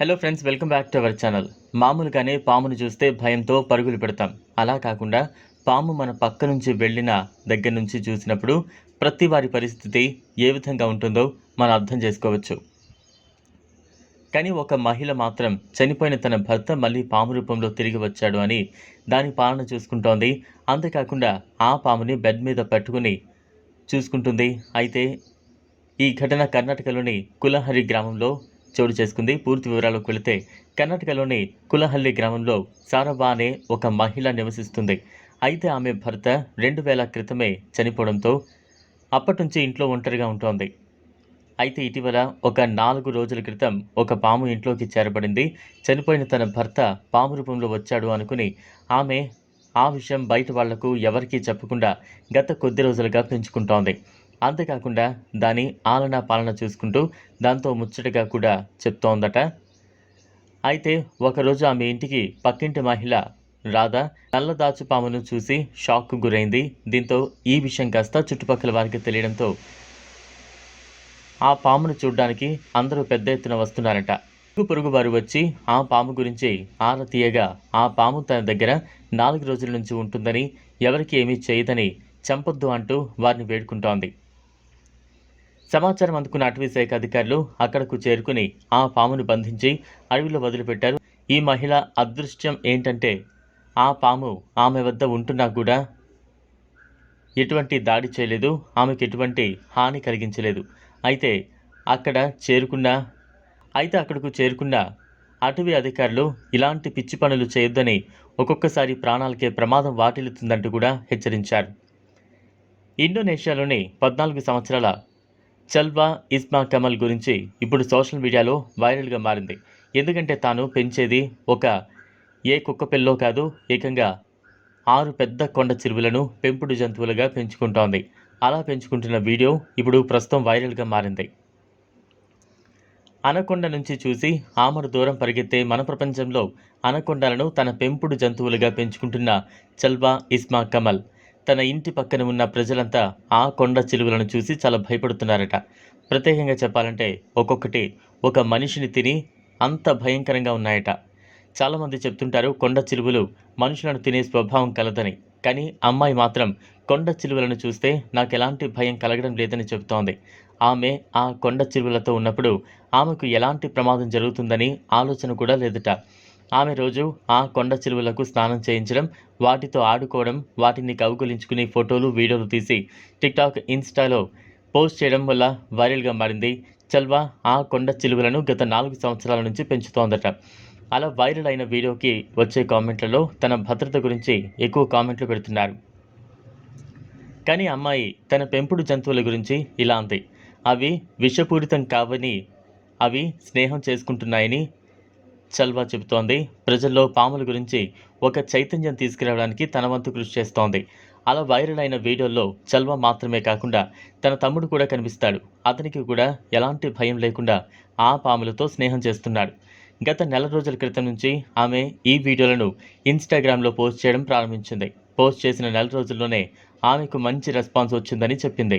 Hello friends welcome back to our channel మామూలుగానే పామును చూస్తే భయంతో పరుగులు పెడతాం. అలా కాకుండా పాము మన పక్క నుంచి వెళ్ళిన దగ్గర నుంచి చూసినప్పుడు ప్రతి వారి పరిస్థితి ఏ విధంగా ఉంటుందో మనం అర్థం చేసుకోవచ్చు. కానీ ఒక మహిళ మాత్రం చనిపోయిన తన భర్త మళ్ళీ పాము రూపంలో తిరిగి వచ్చాడు అని దాని పాలన చూసుకుంటోంది. అంతేకాకుండా ఆ పాముని బెడ్ మీద పెట్టుకుని చూసుకుంటుంది. అయితే ఈ ఘటన కర్ణాటకలోని కులహరి గ్రామంలో చోటు చేసుకుంది. పూర్తి వివరాలకు వెళితే కర్ణాటకలోని కులహల్లి గ్రామంలో సారబా అనే ఒక మహిళ నివసిస్తుంది. అయితే ఆమె భర్త రెండు వేల క్రితమే చనిపోవడంతో అప్పటి నుంచి ఇంట్లో ఒంటరిగా ఉంటోంది. అయితే ఇటీవల ఒక నాలుగు రోజుల క్రితం ఒక పాము ఇంట్లోకి చేరబడింది. చనిపోయిన తన భర్త పాము రూపంలో వచ్చాడు అనుకుని ఆమె ఆ విషయం బయట వాళ్ళకు ఎవరికీ చెప్పకుండా గత కొద్ది రోజులుగా పెంచుకుంటోంది. అంతేకాకుండా దాని ఆలన పాలన చూసుకుంటూ దాంతో ముచ్చటగా కూడా చెప్తోందట. అయితే ఒకరోజు ఆమె ఇంటికి పక్కింటి మహిళ రాధ నల్ల పామును చూసి షాక్కు గురైంది. దీంతో ఈ విషయం కాస్త చుట్టుపక్కల వారికి తెలియడంతో ఆ పామును చూడడానికి అందరూ పెద్ద ఎత్తున వస్తున్నారట. పొరుగు వారు వచ్చి ఆ పాము గురించి ఆర తీయగా ఆ పాము తన దగ్గర నాలుగు రోజుల నుంచి ఉంటుందని ఎవరికి ఏమీ చేయదని చంపొద్దు అంటూ వారిని వేడుకుంటోంది. సమాచారం అందుకున్న అటవీ శాఖ అధికారులు అక్కడకు చేరుకుని ఆ పామును బంధించి అడవిలో వదిలిపెట్టారు. ఈ మహిళ అదృష్టం ఏంటంటే ఆ పాము ఆమె వద్ద ఉంటున్నా కూడా ఎటువంటి దాడి చేయలేదు. ఆమెకు ఎటువంటి హాని కలిగించలేదు. అయితే అక్కడ చేరుకున్న అయితే అక్కడకు చేరుకున్న అటవీ అధికారులు ఇలాంటి పిచ్చి పనులు చేయొద్దని ఒక్కొక్కసారి ప్రాణాలకే ప్రమాదం వాటిల్లుతుందంటూ కూడా హెచ్చరించారు. ఇండోనేషియాలోని పద్నాలుగు సంవత్సరాల చల్వా ఇస్మా కమల్ గురించి ఇప్పుడు సోషల్ మీడియాలో వైరల్గా మారింది. ఎందుకంటే తాను పెంచేది ఒక ఏ కుక్క పిల్లో కాదు ఏకంగా ఆరు పెద్ద కొండ చిరువులను పెంపుడు జంతువులుగా పెంచుకుంటోంది. అలా పెంచుకుంటున్న వీడియో ఇప్పుడు ప్రస్తుతం వైరల్గా మారింది. అనకొండ నుంచి చూసి ఆమరు దూరం పరిగెత్తే మన ప్రపంచంలో అనకొండలను తన పెంపుడు జంతువులుగా పెంచుకుంటున్న చల్వా ఇస్మా కమల్ తన ఇంటి పక్కన ఉన్న ప్రజలంతా ఆ కొండ చిలువలను చూసి చాలా భయపడుతున్నారట. ప్రత్యేకంగా చెప్పాలంటే ఒక్కొక్కటి ఒక మనిషిని తిని అంత భయంకరంగా ఉన్నాయట. చాలామంది చెప్తుంటారు కొండ చిలువలు మనుషులను తినే స్వభావం కలదని. కానీ అమ్మాయి మాత్రం కొండ చిలువలను చూస్తే నాకు ఎలాంటి భయం కలగడం లేదని చెబుతోంది ఆమె ఆ కొండ చిలువలతో ఉన్నప్పుడు ఆమెకు ఎలాంటి ప్రమాదం జరుగుతుందని ఆలోచన కూడా లేదట. ఆమె రోజు ఆ కొండ చిలువలకు స్నానం చేయించడం వాటితో ఆడుకోవడం వాటిని కౌగులించుకుని ఫోటోలు వీడియోలు తీసి టిక్టాక్ ఇన్స్టాలో పోస్ట్ చేయడం వల్ల వైరల్గా మారింది. చల్వా ఆ కొండ చిలువలను గత నాలుగు సంవత్సరాల నుంచి పెంచుతోందట. అలా వైరల్ అయిన వీడియోకి వచ్చే కామెంట్లలో తన భద్రత గురించి ఎక్కువ కామెంట్లు పెడుతున్నారు. కానీ అమ్మాయి తన పెంపుడు జంతువుల గురించి ఇలా అంది. అవి విషపూరితం కావని అవి స్నేహం చేసుకుంటున్నాయని చల్వా చెబుతోంది. ప్రజల్లో పాముల గురించి ఒక చైతన్యం తీసుకురావడానికి తన వంతు కృషి చేస్తోంది. అలా వైరల్ అయిన వీడియోల్లో చల్వా మాత్రమే కాకుండా తన తమ్ముడు కూడా కనిపిస్తాడు. అతనికి కూడా ఎలాంటి భయం లేకుండా ఆ పాములతో స్నేహం చేస్తున్నాడు. గత నెల రోజుల క్రితం నుంచి ఆమె ఈ వీడియోలను ఇన్స్టాగ్రామ్లో పోస్ట్ చేయడం ప్రారంభించింది. పోస్ట్ చేసిన నెల రోజుల్లోనే ఆమెకు మంచి రెస్పాన్స్ వచ్చిందని చెప్పింది.